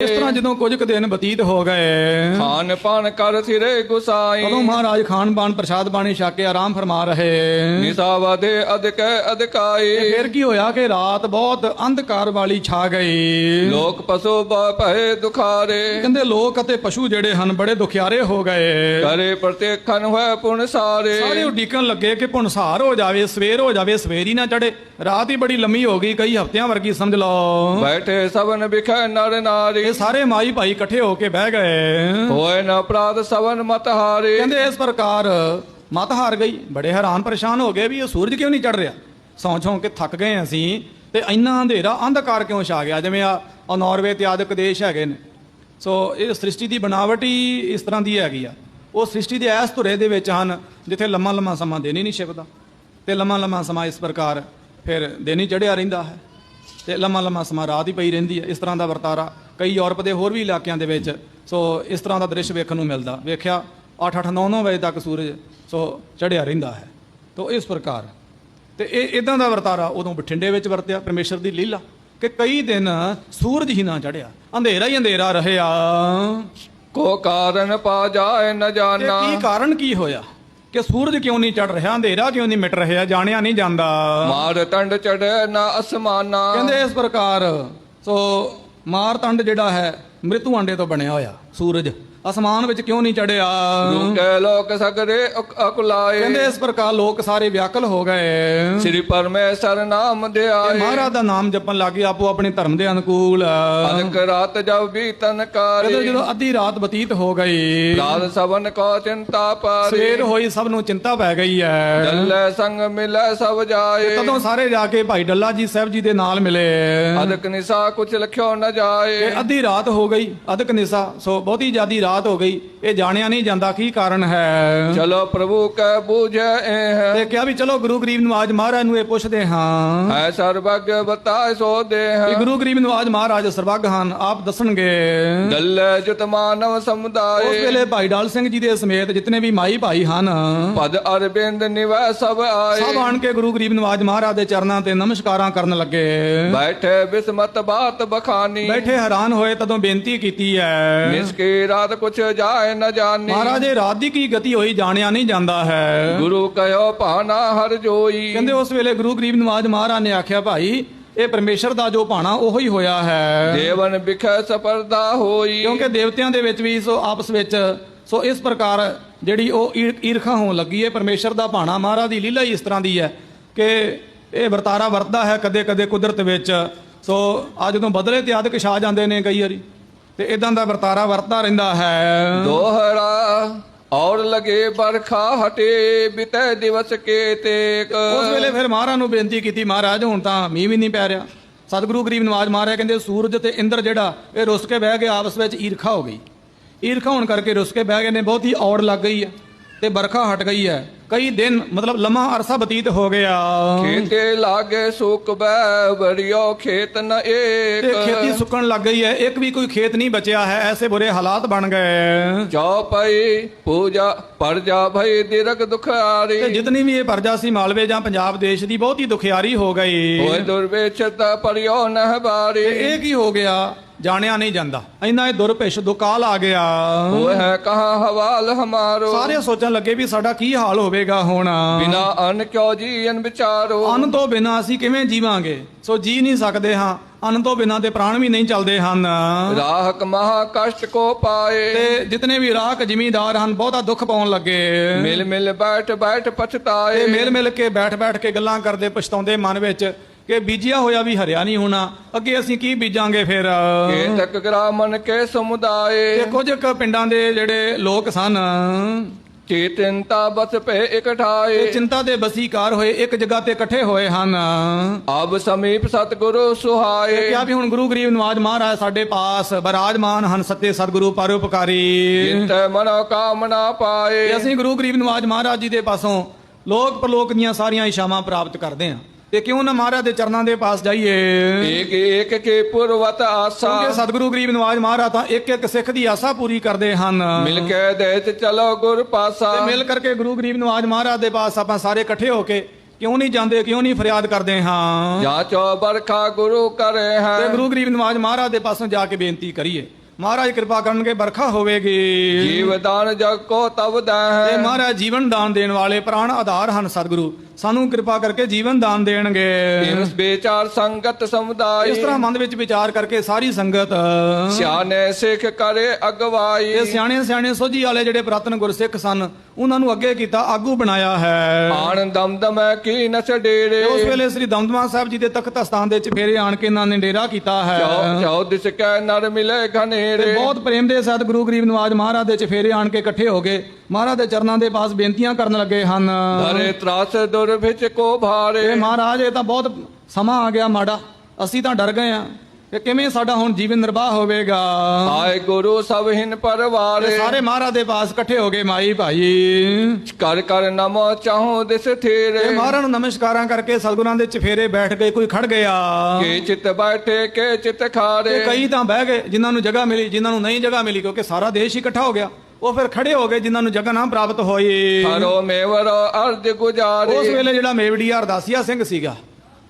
ਇਸ ਤਰ੍ਹਾਂ ਜਦੋਂ ਕੁਝ ਕੁ ਦਿਨ ਬਤੀਤ ਹੋ ਗਏ। ਖਾਨ ਪਾਨ ਕਰ ਸਿਰੇ ਗੁਸਾਈ। ਉਦੋਂ ਮਹਾਰਾਜ ਖਾਨ ਪਾਨ ਪ੍ਰਸ਼ਾਦ ਬਾਣੀ ਛਕ ਕੇ ਆਰਾਮ ਫਰਮਾ ਰਹੇ। ਨਿਸਾਵਦੇ ਅਧਿਕ ਅਧਿਕਾਈ। ਫਿਰ ਕੀ ਹੋਇਆ ਕਿ ਰਾਤ ਬਹੁਤ ਅੰਧਕਾਰ ਵਾਲੀ ਛਾ ਗਈ। ਲੋਕ ਪਸ਼ੂ ਭਏ ਦੁਖਾਰੇ। ਕਹਿੰਦੇ ਲੋਕ ਅਤੇ ਪਸ਼ੂ ਜਿਹੜੇ ਹਨ ਬੜੇ ਦੁਖਿਆਰੇ ਹੋ ਗਏ। ਕਰੇ ਪ੍ਰਤੇਖਨ ਹੋਏ ਪੁਨ ਸਾਰੇ। ਸਾਰੇ ਉਡੀਕਣ ਲੱਗੇ ਕਿ ਪੁਨਸਾਰ ਹੋ ਜਾਵੇ ਸਵੇਰ ਹੋ ਜਾਵੇ ਸਵੇਰ ਹੀ ਨਾ ਚੜੇ ਰਾਤ ਹੀ ਬੜੀ ਲੰਮੀ ਹੋ ਗਈ ਕਈ ਹਫ਼ਤਿਆਂ ਵਰਗੀ ਸਮਝ ਲਓ। ਬੈਠੇ ਸਭਨ ਵਿਖੇ ਨਰ ਨਾਰੀ। ਇਹ ਸਾਰੇ ਮਾਈ ਭਾਈ ਇਕੱਠੇ ਹੋ ਕੇ ਬਹਿ ਗਏ। ਹੋਏ ਨ ਅਪਰਾਧ ਸਵਨ ਮਤ ਹਾਰੇ। ਕਹਿੰਦੇ ਇਸ ਪ੍ਰਕਾਰ ਮਤ ਹਾਰ ਗਈ। ਬੜੇ ਹੈਰਾਨ ਪਰੇਸ਼ਾਨ ਹੋ ਗਏ ਵੀ ਇਹ ਸੂਰਜ ਕਿਉਂ ਨਹੀਂ ਚੜ ਰਿਹਾ? ਸੌਂ ਸੌਂ ਕੇ ਥੱਕ ਗਏ ਅਸੀਂ ਤੇ ਇੰਨਾ ਅੰਧੇਰਾ ਅੰਧਕਾਰ ਕਿਉਂ ਛਾ ਗਿਆ? ਜਿਵੇਂ ਆ ਨਾਰਵੇ ਤੇ ਆਦਿਕ ਦੇਸ਼ ਹੈਗੇ ਨੇ। ਸੋ ਇਹ ਸ੍ਰਿਸ਼ਟੀ ਦੀ ਬਣਾਵਟ ਹੀ ਇਸ ਤਰ੍ਹਾਂ ਦੀ ਹੈਗੀ ਆ। ਉਹ ਸ੍ਰਿਸ਼ਟੀ ਦੇ ਐਸ ਧੁਰੇ ਦੇ ਵਿੱਚ ਹਨ ਜਿੱਥੇ ਲੰਮਾ ਲੰਮਾ ਸਮਾਂ ਹੀ ਨਹੀਂ ਛਿਪਦਾ। ਤੇ ਲੰਮਾ ਲੰਮਾ ਸਮਾਂ ਇਸ ਪ੍ਰਕਾਰ ਫਿਰ ਹੀ ਚੜਿਆ ਰਹਿੰਦਾ ਹੈ। ਤੇ ਲੰਮਾ ਲੰਮਾ ਸਮਾਂ ਰਾਤ ਹੀ ਪਈ ਰਹਿੰਦੀ ਹੈ ਇਸ ਤਰ੍ਹਾਂ ਦਾ ਵਰਤਾਰਾ ਕਈ ਯੂਰਪ ਦੇ ਹੋਰ ਵੀ ਇਲਾਕਿਆਂ ਦੇ ਵਿੱਚ ਸੋ ਇਸ ਤਰ੍ਹਾਂ ਦਾ ਦ੍ਰਿਸ਼ ਵੇਖਣ ਨੂੰ ਮਿਲਦਾ। ਵੇਖਿਆ 8 8 9 9 ਵਜੇ ਤੱਕ ਸੂਰਜ ਸੋ ਚੜਿਆ ਰਹਿੰਦਾ ਹੈ। ਤੋ ਇਸ ਪ੍ਰਕਾਰ ਤੇ ਇਹ ਇਦਾਂ ਦਾ ਵਰਤਾਰਾ ਉਦੋਂ ਬਠਿੰਡੇ ਵਿੱਚ ਵਰਤਿਆ ਪਰਮੇਸ਼ਰ ਦੀ ਲੀਲਾ ਕਿ ਕਈ ਦਿਨ ਸੂਰਜ ਹੀ ਨਾ ਚੜਿਆ ਅੰਧੇਰਾ ਹੀ ਅੰਧੇਰਾ ਰਹਿਆ। ਕੋ ਕਾਰਨ ਪਾ ਜਾਏ ਨ ਜਾਣਾ ਕੀ ਕਾਰਨ ਕੀ ਹੋਇਆ? ਕਿ ਸੂਰਜ ਕਿਉਂ ਨਹੀਂ ਚੜ ਰਿਹਾ ਅੰਧੇਰਾ ਕਿਉਂ ਨਹੀਂ ਮਿਟ ਰਿਹਾ ਜਾਣਿਆ ਨਹੀਂ ਜਾਂਦਾ। ਮਾਰ ਟੰਡ ਚੜੇ ਨ ਅਸਮਾਨਾ। ਕਹਿੰਦੇ ਇਸ ਪ੍ਰਕਾਰ ਸੋ ਮਾਰਤੰਡ ਜਿਹੜਾ ਹੈ ਮ੍ਰਿਤੂ ਆਂਡੇ ਤੋਂ ਬਣਿਆ ਹੋਇਆ ਸੂਰਜ। ਅਸਮਾਨ ਵਿੱਚ ਕਿਉਂ ਨਹੀਂ ਚੜਿਆ ਰੁਕੇ ਲੋਕ ਸਗਰੇ ਅਕ- ਅਕੁਲਾਏ। ਕਹਿੰਦੇ ਇਸ ਪ੍ਰਕਾਰ ਲੋਕ ਸਾਰੇ ਵਿਆਕਲ ਹੋ ਗਏ। ਸ੍ਰੀ ਪਰਮੇਸ਼ਰ ਨਾਮ ਧਿਆਏ ਮਹਾਰਾਜ ਦਾ ਨਾਮ ਜਪਣ ਲੱਗੇ ਆਪੋ ਆਪਣੇ ਧਰਮ ਦੇ ਅਨੁਕੂਲ। ਅਨਕ ਰਾਤ ਜਬ ਬੀਤਨ ਜਦੋਂ ਕਾਰੇ। ਜਦੋਂ ਅੱਧੀ ਰਾਤ ਬਤੀਤ ਹੋ ਗਈ। ਰਾਤ ਸਵਨ ਕੋ ਚਿੰਤਾ ਪਾਰੇ। ਸਵੇਰ ਹੋਈ ਸਭ ਨੂੰ ਚਿੰਤਾ ਪੈ ਗਈ ਹੈ। ਚੱਲੇ ਸੰਗ ਮਿਲੈ ਸਭ ਜਾਏ। ਤਦੋਂ ਸਾਰੇ ਜਾ ਕੇ ਭਾਈ ਡੱਲਾ ਜੀ ਸਾਹਿਬ ਜੀ ਦੇ ਨਾਲ ਮਿਲੇ। ਅਦਕ ਨਿਸਾ ਕੁਛ ਲਖਿਓ ਨ ਜਾਏ। ਅੱਧੀ ਰਾਤ ਹੋ ਗਈ ਅਧਿਕ ਨਿਸਾ ਸੋ ਬਹੁਤੀ ਜਿਆਦੀ ਰਾਤ ਹੋ ਗਈ ਇਹ ਜਾਣਿਆ ਨਹੀਂ ਜਾਂਦਾ ਕੀ ਕਾਰਨ ਹੈ। ਚਲੋ ਪ੍ਰਭੂ ਕੈ ਬੂਝੈ ਇਹ ਤੇ ਕਿਹਾ ਵੀ ਚਲੋ ਗੁਰੂ ਗਰੀਬ ਨਵਾਜ ਮਹਾਰਾਜ ਨੂੰ ਇਹ ਪੁੱਛਦੇ ਹਾਂ। ਹੈ ਸਰਬਗ ਬਤਾਏ ਸੋ ਕਿ ਦੇਹ ਗੁਰੂ ਗਰੀਬ ਨਵਾਜ ਮਹਾਰਾਜ ਸਰਬੱਗ ਹਨ ਆਪ ਦੱਸਣਗੇ। ਗੱਲੇ ਜੁਤ ਮਾਨਵ ਉਸ ਸਮੁਦਾਏ ਵੇਲੇ ਭਾਈ ਡਾਲ ਸਿੰਘ ਜੀ ਦੇ ਸਮੇਤ ਜਿਤਨੇ ਵੀ ਮਾਈ ਭਾਈ ਹਨ ਪਦ ਅਰਬਿੰਦ ਨਿਵੈ ਸਭ ਆਏ। ਸਭ ਆਣ ਕੇ ਗੁਰੂ ਗਰੀਬ ਨਵਾਜ ਮਹਾਰਾਜ ਦੇ ਚਰਨਾਂ ਤੇ ਨਮਸਕਾਰਾਂ ਕਰਨ ਲੱਗੇ। ਬੈਠੇ ਬਿਸਮਤ ਬਾਤ ਬਖਾਨੀ। ਬੈਠੇ ਹੈਰਾਨ ਹੋਏ ਤਦੋਂ ਬੇਨਤੀ ਕੀਤੀ ਹੈ। ਨਿਸਕੀ ਰਾਤ ਕੁਛ ਜਾਏ ਨ ਜਾਣੀ ਮਹਾਰਾਜ ਇਹ ਰਾਤ ਦੀ ਕੀ ਗਤੀ ਹੋਈ ਜਾਣਿਆ ਨਹੀਂ ਜਾਂਦਾ ਹੈ। ਗੁਰੂ ਕਹਿਓ ਭਾਨਾ ਹਰ ਜੋਈ। ਕਹਿੰਦੇ ਉਸ ਵੇਲੇ ਗੁਰੂ ਗਰੀਬ ਨਵਾਜ ਮਹਾਰਾਜ ਨੇ ਆਖਿਆ ਭਾਈ ਇਹ ਪਰਮੇਸ਼ਰ ਦਾ ਜੋ ਭਾਣਾ ਉਹੋ ਹੀ ਹੋਇਆ ਹੈ। ਦੇਵਨ ਬਿਖੈ ਸਪਰਦਾ ਹੋਈ। ਕਿਉਂਕਿ ਦੇਵਤਿਆਂ ਦੇ ਵਿੱਚ ਵੀ ਸੋ ਆਪਸ ਵਿੱਚ ਸੋ ਇਸ ਪ੍ਰਕਾਰ ਜਿਹੜੀ ਉਹ ਈਰ- ਈਰਖਾ ਹੋਣ ਲੱਗੀ ਹੈ ਪਰਮੇਸ਼ਰ ਦਾ ਭਾਣਾ ਮਹਾਰਾਜ ਦੀ ਲੀਲਾ ਹੀ ਇਸ ਤਰ੍ਹਾਂ ਦੀ ਹੈ ਕਿ ਇਹ ਵਰਤਾਰਾ ਵਰਤਦਾ ਹੈ ਕਦੇ ਕਦੇ ਕੁਦਰਤ ਵਿੱਚ। ਸੋ ਆ ਜਦੋਂ ਬਦਲੇ ਤੇ ਆਦਿਕ ਛਾ ਜਾਂਦੇ ਨੇ ਕਈ ਵਾਰੀ। ਤੇ ਇਦਾਂ ਦਾ ਵਰਤਾਰਾ ਵਰਤਦਾ ਰਹਿੰਦਾ ਹੈ। ਦੋਹਰਾ ਔਰ ਲਗੇ ਬਰਖਾ ਹਟੇ ਬਿਤੈ ਦਿਵਸ ਕੇ ਤੇਕ। ਉਸ ਵੇਲੇ ਫਿਰ ਮਹਾਰਾਜ ਨੂੰ ਬੇਨਤੀ ਕੀਤੀ ਮਹਾਰਾਜ ਹੁਣ ਤਾਂ ਮੀਂਹ ਵੀ ਨਹੀਂ ਪੈ ਰਿਹਾ। ਸਤਿਗੁਰੂ ਗਰੀਬ ਨਵਾਜ ਮਹਾਰਾਜ ਕਹਿੰਦੇ ਸੂਰਜ ਤੇ ਇੰਦਰ ਜਿਹੜਾ ਇਹ ਰੁੱਸ ਕੇ ਬਹਿ ਗਏ ਆਪਸ ਵਿੱਚ ਈਰਖਾ ਹੋ ਗਈ। ਈਰਖਾ ਹੋਣ ਕਰਕੇ ਰੁੱਸ ਕੇ ਬਹਿ ਗਏ ਨੇ ਬਹੁਤੀ ਔੜ ਲੱਗ ਗਈ ਹੈ। ਤੇ ਬਰਖਾ ਹਟ ਗਈ ਹੈ। ਕਈ ਦਿਨ ਮਤਲਬ ਲੰਮਾ ਅਰਸਾ ਬਤੀਤ ਹੋ ਗਿਆ। ਖੇਤੇ ਲਾਗੇ ਸੁਕ ਬੈ ਬਰਿਓ ਖੇਤ ਨ ਏਕ। ਤੇ ਖੇਤੀ ਸੁੱਕਣ ਲੱਗ ਗਈ ਹੈ। ਇੱਕ ਵੀ ਕੋਈ ਖੇਤ ਨਹੀਂ ਬਚਿਆ ਹੈ। ਐਸੇ ਬੁਰੇ ਹਾਲਾਤ ਬਣ ਗਏ। ਚੌਪਈ ਪੂਜਾ ਪਰਜਾ ਭਈ ਦਿਰਕ ਦੁਖਾਰੀ ਤੇ ਜਿਤਨੀ ਵੀ ਇਹ ਪਰਜਾ ਸੀ ਮਾਲਵੇ ਜਾਂ ਪੰਜਾਬ ਦੇਸ਼ ਦੀ ਬਹੁਤੀ ਦੁਖਿਆਰੀ ਹੋ ਗਈ। ਹੋਏ ਦੁਰਵੇਚਤ ਪਰਿਓ ਨਹ ਬਾਰੀ ਤੇ ਇਹ ਕੀ ਹੋ ਗਿਆ? ਜਾਣਿਆ ਨਹੀਂ ਜਾਂਦਾ। ਇੰਨਾ ਇਹ ਦੁਰਭਿਸ਼ ਦੁਕਾਲ ਆ ਗਿਆ। ਹੋਏ ਹੈ ਕਹਾ ਹਵਾਲ ਹਮਾਰੋ? ਸਾਰੇ ਸੋਚਣ ਲੱਗੇ ਵੀ ਸਾਡਾ ਕੀ ਹਾਲ ਹੋਵੇਗਾ ਹੁਣ। ਬਿਨਾ ਅਨ ਕਿਉ ਜੀਨ ਵਿਚਾਰੋ? ਅੰਨ ਤੋਂ ਬਿਨਾ ਅਸੀਂ ਕਿਵੇਂ ਜੀਵਾਂਗੇ? ਸੋ ਜੀ ਨਹੀਂ ਸਕਦੇ ਹਾਂ। ਅੰਨ ਤੋਂ ਬਿਨਾ ਤੇ ਪ੍ਰਾਣ ਵੀ ਨਹੀਂ ਚੱਲਦੇ ਹਨ। ਰਾਹਕ ਮਹਾ ਕਸ਼ਟ ਕੋ ਪਾਏ। ਤੇ ਜਿਤਨੇ ਵੀ ਰਾਹਕ ਜ਼ਿਮੀਂਦਾਰ ਹਨ ਬਹੁਤਾ ਦੁੱਖ ਪਾਉਣ ਲੱਗੇ। ਮਿਲ ਮਿਲ ਬੈਠ ਬੈਠ ਤੇ ਪਛਤਾਏ ਮਿਲ ਮਿਲ ਕੇ ਬੈਠ ਬੈਠ ਕੇ ਗੱਲਾਂ ਕਰਦੇ ਪਛਤਾਉਂਦੇ ਮਨ ਵਿੱਚ। ਕਿ ਬੀਜਿਆ ਹੋਇਆ ਵੀ ਹਰਿਆ ਨਹੀਂ ਹੋਣਾ। ਅੱਗੇ ਅਸੀਂ ਕੀ ਬੀਜਾਂਗੇ ਫਿਰ? ਕੇ ਤਕ ਗ੍ਰਾਮਨ ਕੇ ਸਮੁਦਾਏ। ਤੇ ਕੁਝ ਕੁ ਪਿੰਡਾਂ ਦੇ ਜਿਹੜੇ ਲੋਕ ਸਨ। ਚੇਤਨਤਾ ਬਸ ਭੇ ਇਕਠਾਏ। ਇਹ ਚਿੰਤਾ ਦੇ ਬਸੀਕਾਰ ਹੋਏ ਇੱਕ ਜਗ੍ਹਾ ਤੇ ਇਕੱਠੇ ਹੋਏ ਹਨ। ਅਬ ਸਮੀਪ ਸਤਿਗੁਰੂ ਸੁਹਾਏ। ਕਿਹਾ ਵੀ ਹੁਣ ਗੁਰੂ ਗਰੀਬ ਨਵਾਜ ਮਹਾਰਾਜ ਸਾਡੇ ਪਾਸ ਬਰਾਜਮਾਨ ਹਨ ਸੱਤੇ ਸਤਿਗੁਰੂ ਪਰਉਪਕਾਰੀ। ਜਿਤ ਮਨੋ ਕਾਮਨਾ ਪਾਏ। ਤੇ ਅਸੀਂ ਗੁਰੂ ਗਰੀਬ ਨਵਾਜ ਮਹਾਰਾਜ ਜੀ ਦੇ ਪਾਸੋਂ ਲੋਕ ਪਰਲੋਕ ਦੀਆਂ ਸਾਰੀਆਂ ਇਸ਼ਾਵਾਂ ਪ੍ਰਾਪਤ ਕਰਦੇ ਹਾਂ। ਤੇ ਕਿਉਂ ਨਾ ਮਹਾਰਾਜ ਦੇ ਚਰਨਾਂ ਦੇ ਪਾਸ ਜਾਈਏ? ਏਕ ਏਕ ਕੇ ਪੁਰਵਤ ਆਸਾ। ਕਿਉਂਕਿ ਸਤਿਗੁਰੂ ਗਰੀਬ ਨਵਾਜ ਮਹਾਰਾਜ ਤਾਂ ਇੱਕ ਇੱਕ ਸਿੱਖ ਦੀ ਆਸਾ ਪੂਰੀ ਕਰਦੇ ਹਨ। ਮਿਲ ਕੇ ਦੇਤ ਚਲੋ ਗੁਰ ਪਾਸਾ। ਤੇ ਮਿਲ ਕਰਕੇ ਗੁਰੂ ਗਰੀਬ ਨਵਾਜ ਮਹਾਰਾਜ ਦੇ ਪਾਸ ਆਪਾਂ ਸਾਰੇ ਇਕੱਠੇ ਹੋ ਕੇ ਕਿਉਂ ਨਹੀਂ ਜਾਂਦੇ ਕਿਉਂ ਨਹੀਂ ਫਰਿਆਦ ਕਰਦੇ ਹਾਂ? ਜਾਂਚੋ ਬਰਖਾ ਗੁਰੂ ਕਰੇ ਤੇ ਹੈ ਗੁਰੂ ਗਰੀਬ ਨਵਾਜ ਮਹਾਰਾਜ ਦੇ ਪਾਸੋਂ ਜਾ ਕੇ ਬੇਨਤੀ ਕਰੀਏ। ਮਹਾਰਾਜ ਕਿਰਪਾ ਕਰਨਗੇ ਬਰਖਾ ਹੋਵੇਗੀ। ਜੀਵਦਾਨ ਜਗ ਕੋ ਤਬ ਤੇ ਹੈ ਮਹਾਰਾਜ ਜੀਵਨ ਦਾਨ ਦੇਣ ਵਾਲੇ ਪ੍ਰਾਣ ਆਧਾਰ ਹਨ ਸਤਿਗੁਰੂ। ਸਾਨੂੰ ਕਿਰਪਾ ਕਰਕੇ ਜੀਵਨ ਦਾਨ ਦੇਣਗੇ। ਇਸ ਵਿਚਾਰ ਸੰਗਤ ਇਸ ਸਮੁਦਾਇ ਤਰ੍ਹਾਂ ਮਨ ਵਿੱਚ ਵਿਚਾਰ ਕਰਕੇ ਸਾਰੀ ਸੰਗਤ। ਸਿਆਣੇ ਸਿੱਖ ਕਰੇ ਅਗਵਾਈ। ਇਹ ਸਿਆਣੇ ਸਿਆਣੇ ਸੋਝੀ ਵਾਲੇ ਜਿਹੜੇ ਪ੍ਰਾਤਨ ਗੁਰਸਿੱਖ ਸਨ ਉਹਨਾਂ ਨੂੰ ਅੱਗੇ ਕੀਤਾ ਆਗੂ ਬਣਾਇਆ ਹੈ। ਆਣ ਦਮਦਮੈ ਕੀ ਨਸ ਡੇਰੇ ਉਸ ਵੇਲੇ ਸ੍ਰੀ ਦਮਦਮਾ ਸਾਹਿਬ ਜੀ ਦੇ ਤਖਤ ਸਥਾਨ ਦੇ ਚਫੇਰੇ ਆਣ ਕੇ ਇਹਨਾਂ ਨੇ ਡੇਰਾ ਕੀਤਾ ਹੈ। ਚੌ ਚੌ ਦਿਸ ਕੈ ਨਰ ਮਿਲੇ ਘਨੇਰੇ। ਬਹੁਤ ਪ੍ਰੇਮ ਦੇ ਸਾਥ ਗੁਰੂ ਗਰੀਬ ਨਵਾਜ ਮਹਾਰਾਜ ਦੇ ਚਫੇਰੇ ਆਣ ਕੇ ਇਕੱਠੇ ਹੋ ਗਏ। ਮਹਾਰਾਜ ਦੇ ਚਰਨਾਂ ਦੇ ਪਾਸ ਬੇਨਤੀਆਂ ਕਰਨ ਲੱਗੇ ਹਨ। ਧਰੇ ਤਰਾਸ ਦੁਰ ਵਿੱਚ ਕੋ ਭਾਰੇ। ਮਹਾਰਾਜ ਇਹ ਤਾਂ ਬਹੁਤ ਸਮਾਂ ਆ ਗਿਆ ਮਾੜਾ। ਅਸੀਂ ਤਾਂ ਡਰ ਗਏ ਆ ਕਿ ਕਿਵੇਂ ਸਾਡਾ ਹੁਣ ਜੀਵਨ ਨਿਰਵਾਹ ਹੋਵੇਗਾ। ਆਏ ਗੁਰੂ ਸਭ ਹਿਨ ਪਰਵਾਰੇ। ਸਾਰੇ ਮਹਾਰਾਜ ਦੇ ਪਾਸ ਇਕੱਠੇ ਹੋ ਗਏ ਮਾਈ ਭਾਈ। ਕਰ ਕਰ ਨਮੋ ਚਾਹੋ ਦਿਸ ਥੇਰੇ। ਮਹਾਰਾਜ ਨੂੰ ਨਮਸਕਾਰਾਂ ਕਰਕੇ ਸਤਿਗੁਰਾਂ ਦੇ ਚਫੇਰੇ ਬੈਠ ਗਏ ਕੋਈ ਖੜ ਗਿਆ। ਕੇ ਚਿਤ ਬੈਠੇ ਕੇ ਚਿਤ ਖਾਰੇ। ਕਈ ਤਾਂ ਬਹਿ ਗਏ ਜਿਨ੍ਹਾਂ ਨੂੰ ਜਗ੍ਹਾ ਮਿਲੀ ਜਿਨ੍ਹਾਂ ਨੂੰ ਨਹੀਂ ਜਗ੍ਹਾ ਮਿਲੀ ਕਿਉਂਕਿ ਸਾਰਾ ਦੇਸ਼ ਹੀ ਇਕੱਠਾ ਹੋ ਗਿਆ। ਉਹ ਫਿਰ ਖੜੇ ਹੋ ਗਏ ਜਿਨ੍ਹਾਂ ਨੂੰ ਜਗ੍ਹਾ ਨਾ ਪ੍ਰਾਪਤ ਹੋਈ। ਹਰੋ ਮੇਵਰ ਉਸ ਗੁਜਾਰੇ। ਵੇਲੇ ਜਿਹੜਾ ਮੇਵੜੀ ਹਰਦਾਸੀਆ ਸਿੰਘ ਸੀਗਾ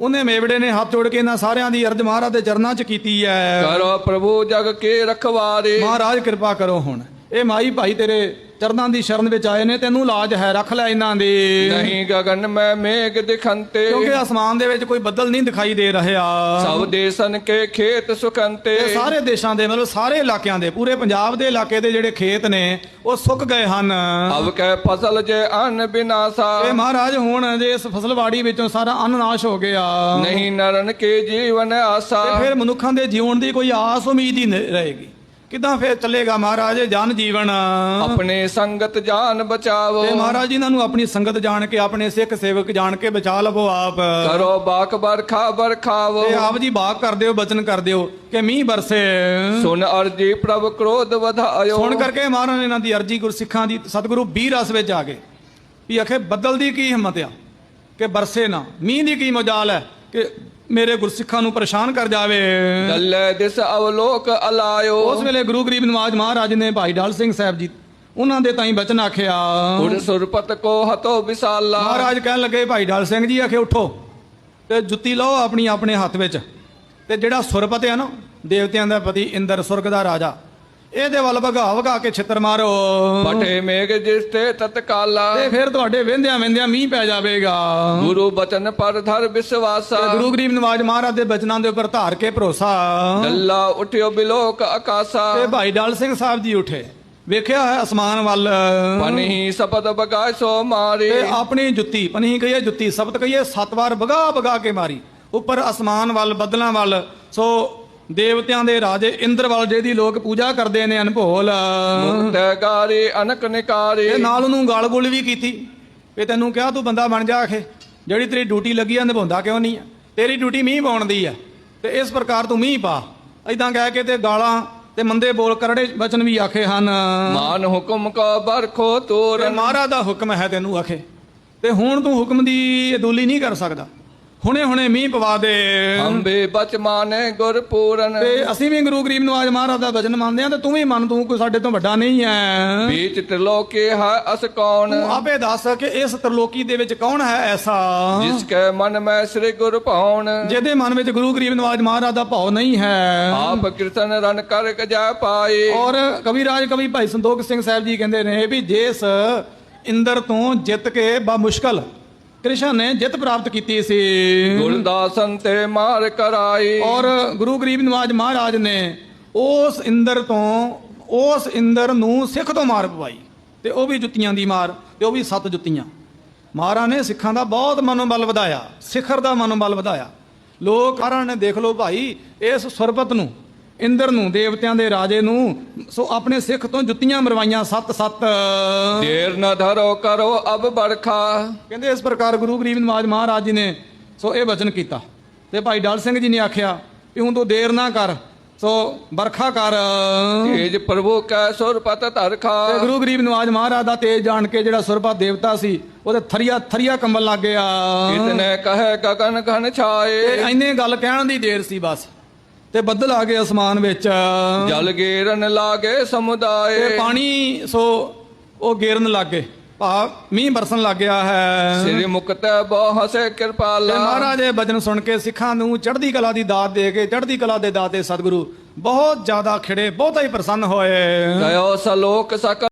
ਉਹਨੇ ਮੇਵੜੇ ਨੇ ਹੱਥ ਜੋੜ ਕੇ ਇਹਨਾਂ ਸਾਰਿਆਂ ਦੀ ਅਰਜ ਮਹਾਰਾਜ ਦੇ ਚਰਨਾਂ 'ਚ ਕੀਤੀ ਹੈ। ਕਰੋ ਪ੍ਰਭੂ ਜਗ ਕੇ ਰਖਵਾਰੇ। ਮਹਾਰਾਜ ਕਿਰਪਾ ਕਰੋ ਹੁਣ। ਇਹ ਮਾਈ ਭਾਈ ਤੇਰੇ ਚਰਨਾਂ ਦੀ ਸ਼ਰਨ ਵਿੱਚ ਆਏ ਨੇ ਤੈਨੂੰ ਲਾਜ ਹੈ ਰੱਖ ਲੈ ਇਹਨਾਂ ਦੀ। ਨਹੀਂ ਗਗਨ ਮੈਂ ਮੇਘ ਦਿਖੰਤੇ। ਕਿਉਂਕਿ ਅਸਮਾਨ ਦੇ ਵਿੱਚ ਕੋਈ ਬੱਦਲ ਨਹੀਂ ਦਿਖਾਈ ਦੇ ਰਿਹਾ। ਸਭ ਦੇਸਨ ਕੇ ਖੇਤ ਸੁਖੰਤੇ। ਤੇ ਸਾਰੇ ਦੇਸ਼ਾਂ ਦੇ ਮਤਲਬ ਸਾਰੇ ਇਲਾਕਿਆਂ ਦੇ ਪੂਰੇ ਪੰਜਾਬ ਦੇ ਇਲਾਕੇ ਦੇ ਜਿਹੜੇ ਖੇਤ ਨੇ ਉਹ ਸੁੱਕ ਗਏ ਹਨ। ਅਬ ਕੈ ਫਸਲ ਜੇ ਅਨ ਬਿਨਾਸਾ। ਇਹ ਮਹਾਰਾਜ ਹੁਣ ਜੇ ਇਸ ਫਸਲਵਾੜੀ ਵਿੱਚੋਂ ਸਾਰਾ ਅੰਨ ਨਾਸ਼ ਹੋ ਗਿਆ। ਨਹੀਂ ਨਰਨ ਕੇ ਜੀਵਨ ਆਸਾ। ਤੇ ਫਿਰ ਮਨੁੱਖਾਂ ਦੇ ਜੀਵਨ ਦੀ ਕੋਈ ਆਸ ਉਮੀਦ ਹੀ ਨਹੀਂ ਰਹੇਗੀ। ਕਿਦਾਂ ਫਿਰ ਚੱਲੇਗਾ ਮਹਾਰਾਜ? ਜਨ ਜੀਵਨ। ਆਪਣੇ ਸੰਗਤ ਜਾਨ ਬਚਾਵੋ। ਤੇ ਮਹਾਰਾਜ ਇਹਨਾਂ ਨੂੰ ਆਪਣੀ ਸੰਗਤ ਜਾਣ ਕੇ ਆਪਣੇ ਸਿੱਖ ਸੇਵਕ ਜਾਣ ਕੇ ਬਚਾ ਲਵੋ ਆਪ। ਕਰੋ ਬਾਕ ਬਰਖਾ ਬਰਖਾਵੋ ਤੇ ਆਪ ਜੀ ਬਾਗ ਕਰ ਦਿਓ ਬਚਨ ਕਰ ਦਿਓ ਕਿ ਮੀਂਹ ਬਰਸੇ। ਸੁਨ ਅਰਜੀ ਪ੍ਰਭ ਕ੍ਰੋਧ ਵਧਾਇਓ। ਸੁਣ ਕਰਕੇ ਮਹਾਰਾਜ ਇਹਨਾਂ ਦੀ ਅਰਜੀ ਗੁਰਸਿੱਖਾਂ ਦੀ ਸਤਿਗੁਰੂ 20 ਰਸ ਵਿੱਚ ਆ ਗਏ। ਵੀ ਆਖੇ ਬੱਦਲ ਦੀ ਕੀ ਹਿੰਮਤ ਆ? ਕਿ ਬਰਸੇ ਨਾ। ਮੀਂਹ ਦੀ ਕੀ ਮਜਾਲ ਹੈ? ਕਿ ਮੇਰੇ ਗੁਰਸਿੱਖਾਂ ਨੂੰ ਪਰੇਸ਼ਾਨ ਕਰ ਜਾਵੇ। ਗੱਲੇ ਦਿਸ ਅਵਲੋਕ ਅਲਾਇਓ। ਉਸ ਵੇਲੇ ਗੁਰੂ ਗਰੀਬ ਨਵਾਜ ਮਹਾਰਾਜ ਨੇ ਭਾਈ ਡਾਲ ਸਿੰਘ ਸਾਹਿਬ ਜੀ ਉਹਨਾਂ ਦੇ ਤਾਈਂ ਬਚਨ ਆਖਿਆ। ਉੜ ਸੁਰਪਤ ਕੋ ਹਤੋ ਵਿਸਾਲਾ। ਮਹਾਰਾਜ ਕਹਿਣ ਲੱਗੇ ਭਾਈ ਡਾਲ ਸਿੰਘ ਜੀ ਆਖੇ ਉਠੋ ਤੇ ਜੁੱਤੀ ਲਓ ਆਪਣੀ ਆਪਣੇ ਹੱਥ ਵਿੱਚ। ਤੇ ਜਿਹੜਾ ਸੁਰਪਤ ਹੈ ਨਾ ਦੇਵਤਿਆਂ ਦਾ ਪਤੀ ਇੰਦਰ ਸੁਰਗ ਦਾ ਰਾਜਾ ਇਹਦੇ ਵੱਲ ਭਗਾ ਭਗਾ ਕੇ ਛਿੱਤਰ ਮਾਰੋ। ਪਟੇ ਮੇਘ ਜਿਸ ਤੇ ਤਤਕਾਲਾ। ਤੇ ਫਿਰ ਤੁਹਾਡੇ ਵਹਿੰਦਿਆਂ ਵਹਿੰਦਿਆਂ ਮੀਂਹ ਪੈ ਜਾਵੇਗਾ। ਗੁਰੂ ਬਚਨ ਪਰ ਧਰ ਵਿਸਵਾਸਾ। ਗੁਰੂ ਗਰੀਬ ਨਵਾਜ ਮਹਾਰਾਜ ਦੇ ਬਚਨਾਂ ਦੇ ਉੱਪਰ ਧਾਰ ਕੇ ਭਰੋਸਾ। ਗੱਲਾ ਉਠਿਓ ਬਿਲੋਕ ਆਕਾਸਾ। ਤੇ ਭਾਈ ਡਾਲ ਸਿੰਘ ਸਾਹਿਬ ਜੀ ਉਠੇ। ਵੇਖਿਆ ਹੈ ਅਸਮਾਨ ਵੱਲ। ਪਨਹੀ ਸਪਦ ਬਗਾਇ ਸੋ ਮਾਰੇ। ਤੇ ਆਪਣੀ ਜੁੱਤੀ ਪਨੀ ਕਹੀਏ ਜੁੱਤੀ ਸ਼ਬਦ ਕਹੀਏ ਸੱਤ ਵਾਰ ਬਗਾ ਬਗਾ ਕੇ ਮਾਰੀ। ਉੱਪਰ ਅਸਮਾਨ ਵੱਲ ਬੱਦਲਾਂ ਵੱਲ ਸੋ ਦੇਵਤਿਆਂ ਦੇ ਰਾਜੇ ਇੰਦਰ ਵੱਲ ਜਿਹਦੀ ਲੋਕ ਪੂਜਾ ਕਰਦੇ ਨੇ ਅਨਭੋਲ। ਮੁਕਤ ਗਾਰੇ ਅਨਕ ਨਿਕਾਰੇ। ਤੇ ਨਾਲ ਉਹਨੂੰ ਗਾਲ ਗੁਲ ਵੀ ਕੀਤੀ। ਵੀ ਤੈਨੂੰ ਕਿਹਾ ਤੂੰ ਬੰਦਾ ਬਣ ਜਾ ਆਖੇ। ਜਿਹੜੀ ਤੇਰੀ ਡਿਊਟੀ ਲੱਗੀ ਆ ਨਿਭਾਉਂਦਾ ਕਿਉਂ ਨਹੀਂ ਆ? ਤੇਰੀ ਡਿਊਟੀ ਮੀਂਹ ਪਾਉਣ ਦੀ ਆ। ਤੇ ਇਸ ਪ੍ਰਕਾਰ ਤੂੰ ਮੀਂਹ ਪਾ। ਐਦਾਂ ਕਹਿ ਕੇ ਤੇ ਗਾਲਾਂ ਤੇ ਮੰਦੇ ਬੋਲ ਕਰੜੇ ਬਚਨ ਵੀ ਆਖੇ ਹਨ। ਮਾਨ ਹੁਕਮ ਕੋ ਬਰਖੋ ਤੋਰ ਮਹਾਰਾਜ ਦਾ ਹੁਕਮ ਹੈ ਤੈਨੂੰ ਆਖੇ। ਤੇ ਹੁਣ ਤੂੰ ਹੁਕਮ ਦੀ ਅਦੂਲੀ ਨਹੀਂ ਕਰ ਸਕਦਾ। ਹੁਣੇ ਹੁਣੇ ਮੀਂਹ ਪਵਾ ਦੇ। ਅੰਬੇ ਬਚ ਮਾਨੇ ਗੁਰ ਪੂਰਨ। ਤੇ ਅਸੀਂ ਵੀ ਗੁਰੂ ਗਰੀਬ ਨਵਾਜ ਮਹਾਰਾਜ ਦਾ ਵਚਨ ਮੰਨਦੇ ਆ ਤੇ ਤੂੰ ਵੀ ਮੰਨ ਤੂੰ ਕੋਈ ਸਾਡੇ ਤੋਂ ਵੱਡਾ ਨਹੀਂ ਹੈ ਬੀਚ ਤ੍ਰਿਲੋਕੇ ਹੈ ਅਸ ਕੌਣ? ਤੂੰ ਆਪੇ ਦੱਸ ਕਿ ਇਸ ਤਰਲੋਕੀ ਦੇ ਵਿੱਚ ਕੌਣ ਹੈ ਐਸਾ? ਜਿਸ ਕੈ ਮਨ ਮੈਂ ਸ੍ਰੀ ਗੁਰ ਭਾਉਣ। ਜਿਹਦੇ ਮਨ ਵਿੱਚ ਗੁਰੂ ਗਰੀਬ ਨਵਾਜ ਮਹਾਰਾਜ ਦਾ ਭਾਵ ਨਹੀਂ ਹੈ। ਆਪ ਕੀਰਤਨ ਰਨ ਕਰ ਜਾ ਪਾਏ। ਔਰ ਕਵੀ ਰਾਜ ਕਵੀ ਭਾਈ ਸੰਤੋਖ ਸਿੰਘ ਸਾਹਿਬ ਜੀ ਕਹਿੰਦੇ ਨੇ ਵੀ ਜਿਸ ਇੰਦਰ ਤੋਂ ਜਿੱਤ ਕੇ ਬਾ ਮੁਸ਼ਕਲ। ਕ੍ਰਿਸ਼ਨ ਨੇ ਜਿੱਤ ਪ੍ਰਾਪਤ ਕੀਤੀ ਸੀ। ਗੁਰਦਾਸਨ ਤੇ ਮਾਰ ਕਰਾਈ। ਔਰ ਗੁਰੂ ਗਰੀਬ ਨਵਾਜ ਮਹਾਰਾਜ ਨੇ ਉਸ ਇੰਦਰ ਤੋਂ ਉਸ ਇੰਦਰ ਨੂੰ ਸਿੱਖ ਤੋਂ ਮਾਰ ਪਵਾਈ। ਤੇ ਉਹ ਵੀ ਜੁੱਤੀਆਂ ਦੀ ਮਾਰ ਤੇ ਉਹ ਵੀ ਸੱਤ ਜੁੱਤੀਆਂ। ਮਹਾਰਾਜ ਨੇ ਸਿੱਖਾਂ ਦਾ ਬਹੁਤ ਮਨੋਬਲ ਵਧਾਇਆ। ਸਿਖਰ ਦਾ ਮਨੋਬਲ ਵਧਾਇਆ। ਲੋਕ ਮਹਾਰਾਜ ਨੇ ਦੇਖ ਲਓ ਭਾਈ ਇਸ ਸਰਬਤ ਨੂੰ ਇੰਦਰ ਨੂੰ ਦੇਵਤਿਆਂ ਦੇ ਰਾਜੇ ਨੂੰ ਸੋ ਆਪਣੇ ਸਿੱਖ ਤੋਂ ਜੁੱਤੀਆਂ ਮਰਵਾਈਆਂ ਸੱਤ ਸੱਤ। ਦੇਰ ਨ ਧਰੋ ਕਰੋ ਅਬ ਬਰਖਾ ਕਹਿੰਦੇ ਇਸ ਪ੍ਰਕਾਰ ਗੁਰੂ ਗਰੀਬ ਨਵਾਜ ਮਹਾਰਾਜ ਜੀ ਨੇ ਸੋ ਇਹ ਵਚਨ ਕੀਤਾ। ਤੇ ਭਾਈ ਡਾਲ ਸਿੰਘ ਜੀ ਨੇ ਆਖਿਆ ਵੀ ਹੁਣ ਤੂੰ ਦੇਰ ਨਾ ਕਰ ਸੋ ਬਰਖਾ ਕਰ। ਤੇਜ ਪ੍ਰਭੂ ਕੈ ਸੁਰਪਤ ਧਰਖਾ। ਤੇ ਗੁਰੂ ਗਰੀਬ ਨਵਾਜ ਮਹਾਰਾਜ ਦਾ ਤੇਜ ਜਾਣ ਕੇ ਜਿਹੜਾ ਸੁਰਪਾ ਦੇਵਤਾ ਸੀ ਉਹਦੇ ਥਰੀਆ ਥਰੀਆ ਕੰਬਲ ਲੱਗ ਗਿਆ। ਇਤਨੇ ਕਹੇ ਗਗਨ ਘਨ ਛਾਏ। ਐਨੇ ਗੱਲ ਕਹਿਣ ਦੀ ਦੇਰ ਸੀ ਬਸ। ਤੇ ਬੱਦਲ ਆ ਗਏ ਅਸਮਾਨ ਵਿੱਚ। ਜਲ ਗੇਰਨ ਲਾਗੇ ਤੇ ਸਮੁਦਾਏ ਪਾਣੀ ਸੋ ਉਹ ਗੇਰਨ ਲੱਗ। ਗਏ ਭਾ ਮੀਂਹ ਬਰਸਣ ਲੱਗ ਗਿਆ ਹੈ। ਸ੍ਰੀ ਮੁਕਤ ਬਹੁ ਹਸੇ ਤੇ ਕਿਰਪਾਲਾ। ਮਹਾਰਾਜ ਇਹ ਬਚਨ ਸੁਣ ਕੇ ਸਿੱਖਾਂ ਨੂੰ ਚੜ੍ਹਦੀ ਕਲਾ ਦੀ ਦਾਤ ਦੇ ਕੇ ਚੜ੍ਹਦੀ ਕਲਾ ਦੇ ਦਾਤੇ ਸਤਿਗੁਰੂ ਬਹੁਤ ਜ਼ਿਆਦਾ ਖਿੜੇ ਬਹੁਤਾ ਹੀ ਪ੍ਰਸੰਨ ਹੋਏ। ਗਇਓ ਸਲੋਕ ਸਕਲ